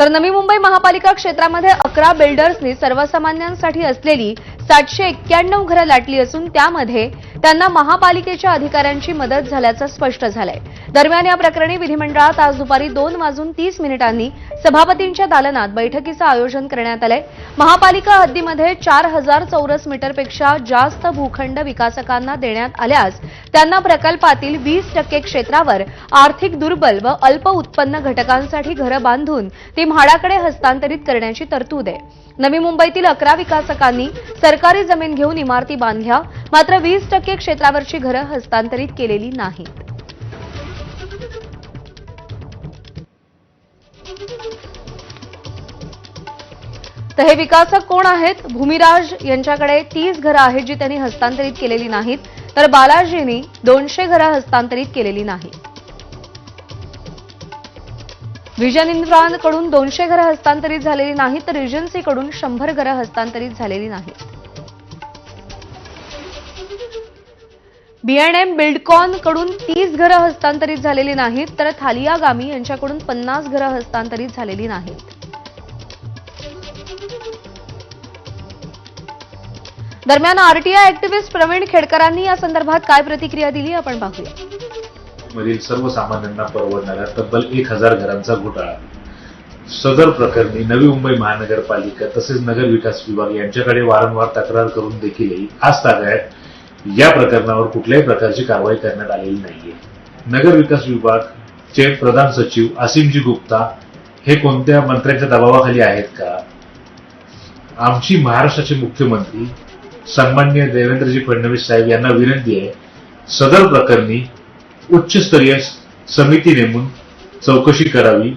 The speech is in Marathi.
तर नवी मुंबई महापालिका क्षेत्रामध्ये अकरा बिल्डर्सनी सर्वसामान्यांसाठी असलेली सातशे एक्क्याण्णव घरं लाटली असून त्यामध्ये त्यांना महापालिकेच्या अधिकाऱ्यांची मदत झाल्याचं स्पष्ट झालंय. दरम्यान या प्रकरणी विधिमंडळात आज दुपारी दोन वाजून तीस मिनिटांनी सभापतींच्या दालनात बैठकीचं आयोजन करण्यात आलंय. महापालिका हद्दीमध्ये चार हजार चौरस मीटरपेक्षा जास्त भूखंड विकासकांना देण्यात आल्यास त्यांना प्रकल्पातील वीस टक्के क्षेत्रावर आर्थिक दुर्बल व अल्प उत्पन्न घटकांसाठी घरं बांधून ती म्हाडाकडे हस्तांतरित करण्याची तरतूद आहे. नवी मुंबईतील अकरा विकासकांनी सरकारी जमीन घेऊन इमारती बांधल्या मात्र वीस टक्के क्षेत्रावरची घरं हस्तांतरित केलेली नाहीत. तर हे विकासक कोण आहेत? भूमिराज यांच्याकडे तीस घरं आहेत जी त्यांनी हस्तांतरित केलेली नाहीत. तर बालाजींनी दोनशे घरं हस्तांतरित केलेली नाही. व्हिजन इन्फ्रांकडून दोनशे घरं हस्तांतरित झालेली नाहीत तर रिजन्सीकडून शंभर घरं हस्तांतरित झालेली नाहीत बीएनएम बिल्डकॉनकडून तीस घरं हस्तांतरित झालेली नाहीत तर थालिया गामी यांच्याकडून पन्नास घरं हस्तांतरित झालेली नाहीत. दरम्यान आरटीआय ऍक्टिव्हिस्ट प्रवीण खेडकरांनी या संदर्भात काय प्रतिक्रिया दिली आपण पाहूया. मधील सर्वसामान्यांना परवडणाऱ्या तब्बल एक हजार घरांचा घोटाळा. सदर प्रकरणी नवी मुंबई महानगरपालिका तसेच नगर विकास विभाग यांच्याकडे वारंवार तक्रार करून देखीलही आज ताब्यात या प्रकरणावर कुठल्याही प्रकारची कारवाई करण्यात आलेली नाहीये. नगर विकास विभागचे प्रधान सचिव असीमजी गुप्ता हे कोणत्या मंत्र्यांच्या दबावाखाली आहेत का? आमची महाराष्ट्राचे मुख्यमंत्री सन्मान्य देवेंद्रजी फडणवीस साहेब यांना विनंती आहे सदर प्रकरणी उच्चस्तरीय समिती नेमून चौकशी करावी.